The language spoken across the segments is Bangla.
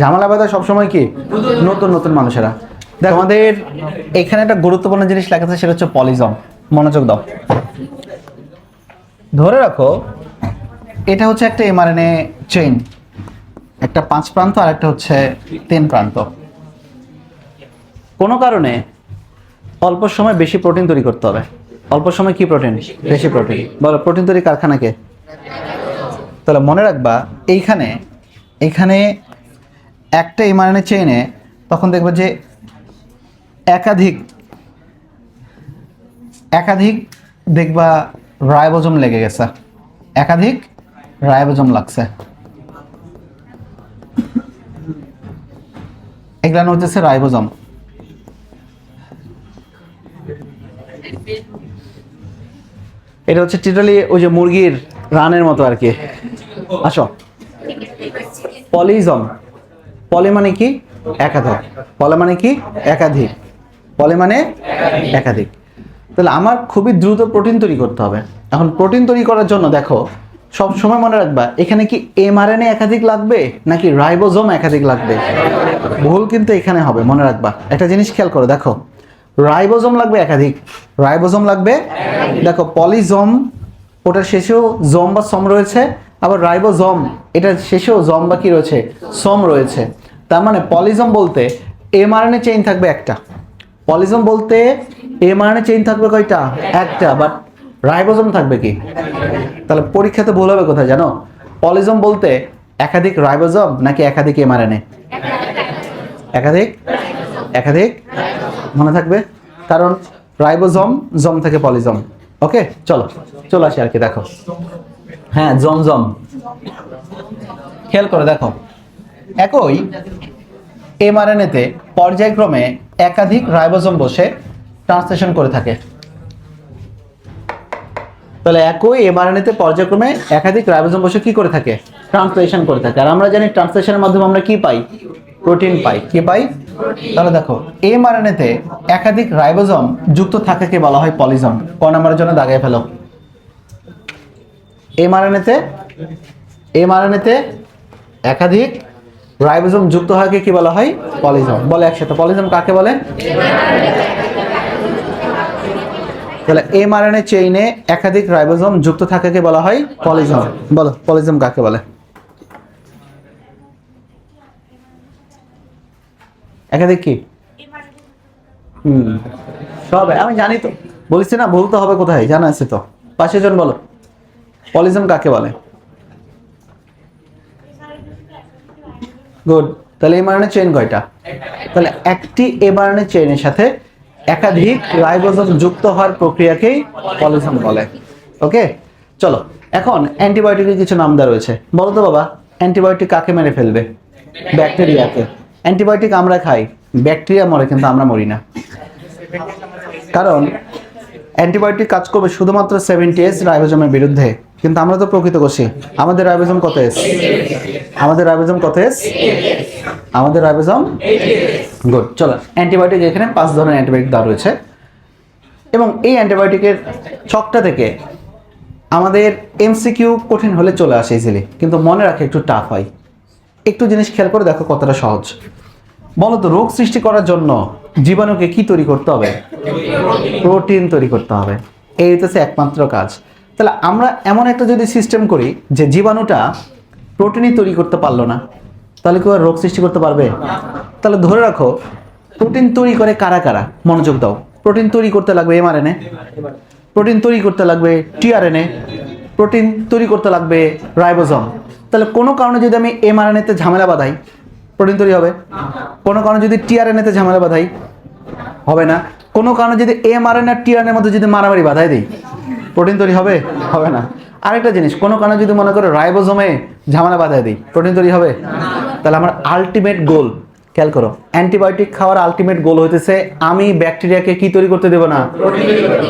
ঝামেলা বাধা সবসময় কি? নতুন নতুন মানুষেরা। দেখো, আমাদের এখানে একটা গুরুত্বপূর্ণ জিনিস লেখা আছে, সেটা হচ্ছে পলিজম মনোযোগ দাও। ধরে রাখো, এটা হচ্ছে একটা এমআরএনএ চেইন একটা পাঁচ প্রান্ত আর একটা হচ্ছে তিন প্রান্ত। কোনো কারণে অল্প সময় বেশি প্রোটিন তৈরি করতে হবে। অল্প সময় কি প্রোটিন বেশি প্রোটিন বলো প্রোটিন তৈরি কারখানাকে তাহলে মনে রাখবা, এইখানে এইখানে একটা এমআরএনএ চেইনে তখন দেখবে যে একাধিক একাধিক দেখবা রায়বোজম লেগে গেছে। একাধিক রায়বোজম লাগছে। এগুলো হচ্ছে রাইবোজম। এটা হচ্ছে টিটালি ওই যে মুরগির রানের মতো আর কি। আসো। পলিজম। পলি মানে কি? একাধিক। পলে মানে কি? একাধিক। পলে মানে একাধিক। তাহলে আমার খুবই দ্রুত প্রোটিন তৈরি করতে হবে। এখন প্রোটিন তৈরি করার জন্য দেখো, সব সময় মনে রাখবা, এখানে কি এমআরএনএ একাধিক লাগবে, নাকি রাইবোজোম একাধিক লাগবে? ভুল কিন্তু এখানে হবে, মনে রাখবা। একটা জিনিস খেয়াল করো, দেখো, রাইবোজোম লাগবে একাধিক। রাইবোজোম লাগবে, দেখো, পলিজোম ওটার শেষেও জম বা সম রয়েছে, আবার রাইবোজম এটার শেষেও জম বা কি রয়েছে? সম রয়েছে। তার মানে পলিজম বলতে এমআরএনএ চেইন থাকবে একটা। পলিজম বলতে এমআরএনএ চেইন থাকবে কয়টা? একটা বাট রাইবোজম থাকবে কি? তাহলে পরীক্ষাতে ভুল হবে কোথায় জানো? পলিজম বলতে একাধিক রাইবোজম নাকি একাধিক এমআরএনএ একাধিক? একাধিক? মনে থাকবে? কারণ রাইবোজম জম থেকে পলিজম ওকে চলো চলো আসি আর কি, দেখো। হ্যাঁ জম জম খেয়াল করে, দেখো। একই এমআরএনএতে পর্যায়ক্রমে একাধিক রাইবোজোম বসে ট্রান্সলেশন করে থাকে। তাহলে একই এমআরএনএতে পর্যায়ক্রমে একাধিক রাইবোজোম বসে কি করে থাকে? ট্রান্সলেশন করে থাকে। আর আমরা জানি ট্রান্সলেশনের মাধ্যমে আমরা কি পাই? প্রোটিন পাই। কি পাই? তাহলে দেখো, এমআরএনএতে একাধিক রাইবোজোম যুক্ত থাকাকে বলা হয় পলিজম ক নাম্বারের জন্য দাগায় ফেলো। এমআরএনএতে এমআরএনএতে একাধিক রাইবোজোম যুক্ত হওয়াকে কি বলা হয়? পলিজম। বলে একসাথে। পলিজম কাকে বলে? তাহলে এমআরএনএ চেইনে একাধিক রাইবোজোম যুক্ত থাকাকে বলা হয় পলিজম। বলো, পলিজম কাকে বলে? একাধিক কি? হুম, সব আমি জানি তো। বলছি না, ভুল তো হবে কোথায়? জানা আছে তো। পাঁচশো জন বলো। পলিজম কাকে বলে? গুড তাহলে এমআরএনএ চেইন কয়টা? তাহলে একটি এমআরএনএ চেইনের সাথে একাধিক রাইবোজোম যুক্ত হওয়ার প্রক্রিয়াকেই পলিজম বলে। ওকে চলো, এখন অ্যান্টিবায়োটিকের কিছু নাম দেওয়া রয়েছে। বলো তো বাবা, অ্যান্টিবায়োটিক কাকে মেরে ফেলবে? ব্যাকটেরিয়াকে। অ্যান্টিবায়োটিক আমরা খাই, ব্যাকটেরিয়া মরে কিন্তু আমরা মরি না। কারণ অ্যান্টিবায়োটিক কাজ করবে শুধুমাত্র সেভেন্টি এস রাইবোজমের বিরুদ্ধে। কিন্তু আমরা তো প্রকৃত কোষী আমাদের রাইবোজম কত এস? আমাদের রাইবোজম কত এস? আমাদের রাইবোজম গুড। চলো, অ্যান্টিবায়োটিক এখানে পাঁচ ধরনের অ্যান্টিবায়োটিক দেওয়া রয়েছে। এবং এই অ্যান্টিবায়োটিকের ছকটা থেকে আমাদের এমসিকিউ কঠিন হলে চলে আসে ইজিলি কিন্তু মনে রাখে একটু টাফ হয়। একটু জিনিস খেয়াল করে দেখো কতটা সহজ। বলো তো, রোগ সৃষ্টি করার জন্য জীবাণুকে কি তৈরি করতে হবে? প্রোটিন তৈরি করতে হবে। এই হচ্ছে একমাত্র কাজ। তাহলে আমরা এমন একটা যদি সিস্টেম করি যে জীবাণুটা প্রোটিনই তৈরি করতে পারল না, তাহলে কেউ আর রোগ সৃষ্টি করতে পারবে? তাহলে ধরে রাখো প্রোটিন তৈরি করে কারা কারা? মনোযোগ দাও। প্রোটিন তৈরি করতে লাগবে এমআরএনএ প্রোটিন তৈরি করতে লাগবে টিআরএনএ প্রোটিন তৈরি করতে লাগবে রাইবোজম তাহলে কোনো কারণে যদি আমি এমআরএনএতে ঝামেলা বাঁধাই প্রোটিন তৈরি হবে। কোনো কারণে যদি টিআরএনএতে ঝামেলা বাঁধাই, হবে না। কোনো কারণে যদি এমআরএন আর টিআরএনের মধ্যে যদি মারামারি বাধাই দিই প্রোটিন তৈরি হবে? হবে না। আরেকটা জিনিস, কোনো কারণে যদি মনে করো রাইবোজোমে ঝামেলা বাধাই দিই, প্রোটিন তৈরি হবে? তাহলে আমার আলটিমেট গোল খেয়াল করো, অ্যান্টিবায়োটিক খাওয়ার আলটিমেট গোল হইতেছে আমি ব্যাকটেরিয়াকে কি তৈরি করতে দেবো না?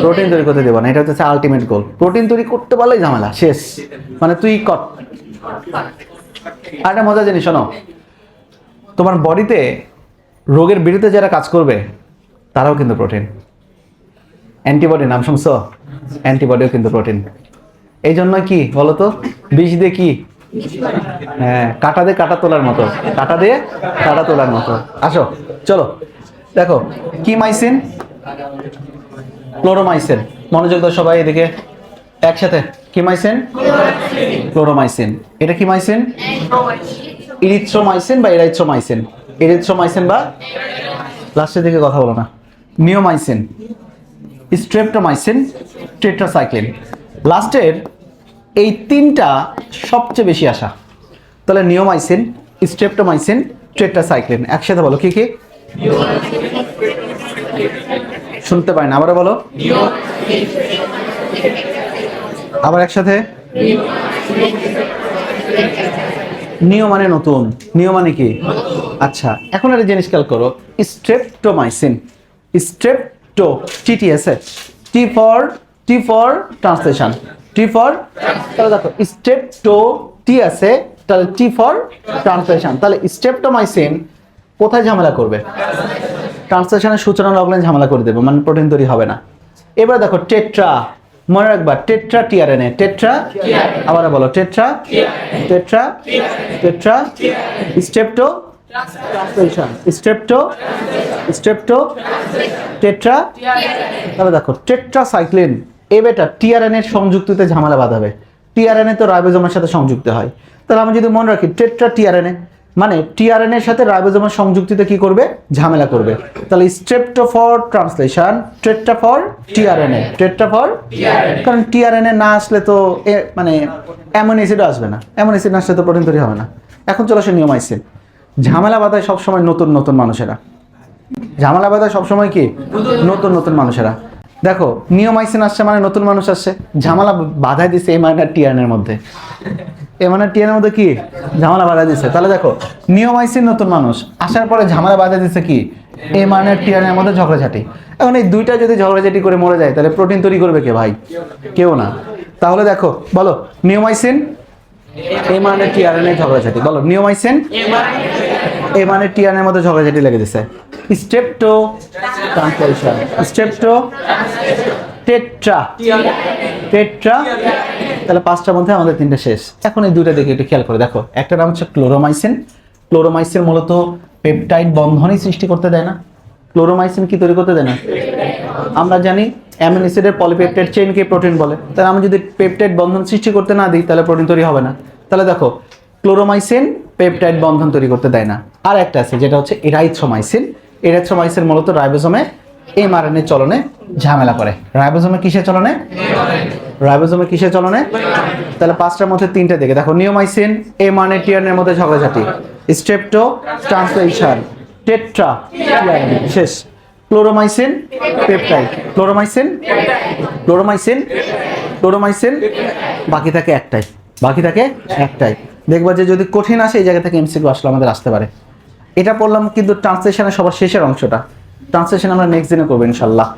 প্রোটিন তৈরি করতে দেবো না, এটা হচ্ছে আলটিমেট গোল প্রোটিন তৈরি করতে পারলেই ঝামেলা, শেষ। মানে তুই কর। আর একটা মজার জিনিস, শোনো। তোমার বডিতে রোগের বিরুদ্ধে যারা কাজ করবে, তারাও কিন্তু প্রোটিন। অ্যান্টিবডি নাম শুনছো? অ্যান্টিবডিও কিন্তু প্রোটিন এই জন্য কি বলতো? বিষ দিয়ে কি? হ্যাঁ কাটা দিয়ে কাটা তোলার মতো। কাটা দিয়ে কাটা তোলার মতো। আসো, চলো। দেখো, কি মাইসিন? ক্লোরোমাইসিন। মনোযোগ দাও সবাই এদিকে। একসাথে। কি মাইসিন? ক্লোরোমাইসিন। এটা কি মাইসিন? ইরিথ্রোমাইসিন বা এরাইথ্রোমাইসিন? এরিথ্রোমাইসিন বা? লাস্টের দিকে কথা বলো না। নিওমাইসিন। Streptomycin tetracycline. লাস্টের এই তিনটা সবচেয়ে বেশি আসা। তাহলে নিওমাইসিন, স্ট্রেপ্টোমাইসিন, টেট্রাসাইক্লিন। একসাথে বলো, কি কি? শুনতে পাই না আবারও বলো। আবার একসাথে? নিয়ম মানে নতুন। নিয়ম মানে কি? আচ্ছা এখন একটা জিনিস খেয়াল করো। Streptomycin. Strepto TTS T for T for translation T for তাহলে দেখো স্ট্রেপ্টো টি আছে তাহলে টি ফর ট্রান্সলেশন তাহলে স্ট্রেপ্টোমাইসিন কোথায় ঝামেলা করবে? ট্রান্সলেশনের সূচনা লগ্নে ঝামেলা করে দেবে মানে প্রোটিন তৈরি হবে না। এবার দেখো টেট্রা মনে রাখবা টেট্রা টিআরএনএ টেট্রা আবার বলো tetra tetra tetra strepto translation strepto strepto, tetra তাহলে দেখো এ বেটা টিআরএনএ এর সংযুক্তিতে ঝামেলা বাঁধাবে। টিআরএনএ তো রাইবোজোমের সাথে সংযুক্ত হয়। তাহলে আমি যদি মনে রাখি, টেট্রা টিআরএনএ মানে টিআরএনএ এর সাথে রাইবোজোমের সংযুক্তিতে কি করবে? ঝামেলা করবে। তাহলে strepto for translation, tetra for tRNA tetra for কারণ টিআরএন এ না আসলে তো এ মানে অ্যামোন অ্যাসিডও আসবে না। অ্যামোন অ্যাসিড না আসলে তো প্রোটিন তৈরি হবে না। এখন চলো সে নিয়মাইসিন ঝামেলা বাধায় সবসময় নতুন নতুন মানুষেরা। ঝামেলা বাধায় সবসময় কি? নতুন নতুন মানুষেরা। দেখো নিয়ম নিয়মাইসিন আসছে মানে নতুন মানুষ আসছে। ঝামেলা বাধায় দিছে এই মানে টিয়ানের মধ্যে। এ মানে টিয়ানের মধ্যে কি? ঝামেলা বাধা দিছে। তাহলে দেখো নিয়ম নিয়মাইসিন নতুন মানুষ। আসার পরে ঝামেলা বাধা দিছে কি? এ মানে টিয়ানের মধ্যে ঝগড়াঝাটি। এখন এই দুইটা যদি ঝগড়াঝাটি করে মরে যায়, তাহলে প্রোটিন তৈরি করবে কে ভাই? কেউ না। তাহলে দেখো, বলো নিয়ম নিয়মাইসিন এ মানে টিআরএনএ ঝগড়াঝাটি। বলো নিয়মাইসিন এ মানে টিআরএনএর মধ্যে ঝগড়াঝাটি লেগে দিছে strepto translation strepto tetra. Tetra. তাহলে পাঁচটার মধ্যে আমাদের তিনটা শেষ। এখন এই দুইটা দেখে একটু খেয়াল করে দেখো। একটা নাম হচ্ছে ক্লোরোমাইসিন। ক্লোরোমাইসিন মূলত পেপটাইড বন্ধনই সৃষ্টি করতে দেয় না। ক্লোরোমাইসিন কি তৈরি করতে দেয় না? আমরা জানি অ্যামিনো অ্যাসিডের পলিপেপটাইড চেইনকে প্রোটিন বলে। তাহলে আমি যদি পেপটাইড বন্ধন সৃষ্টি করতে না দিই তাহলে প্রোটিন তৈরি হবে না। তাহলে দেখো ক্লোরোমাইসিন পেপটাইড বন্ধন তৈরি করতে দেয় না। আর একটা আছে যেটা হচ্ছে ইরাইথ্রোমাইসিন ইরাইথ্রোমাইসিন মূলত রাইবোজোমে এমআরএনএ চলনে ঝামেলা করে। রাইবোজোমে কিসে চলনে? রাইবোজোমে কিসে চলনে? তাহলে পাঁচটার মধ্যে তিনটে দিকে দেখো নিওমাইসিন এমআরএনএ টিআরএনএর মধ্যে ঝগড়াঝাটি। স্ট্রেপ্টো ট্রান্সলেশন টেট্রা শেষ। Chloromycin peptide chloromycin chloromycin chloromycin বাকি থাকে একটাই। বাকি থাকে একটাই। দেখবা যে যদি কঠিন আসে, এই জায়গা থেকে এমসিকিউ আসলে আমাদের আসতে পারে। এটা পড়লাম কিন্তু ট্রান্সলেশনের সবার শেষের অংশটা। ট্রান্সলেশন আমরা নেক্সট দিনে করব ইনশাল্লাহ।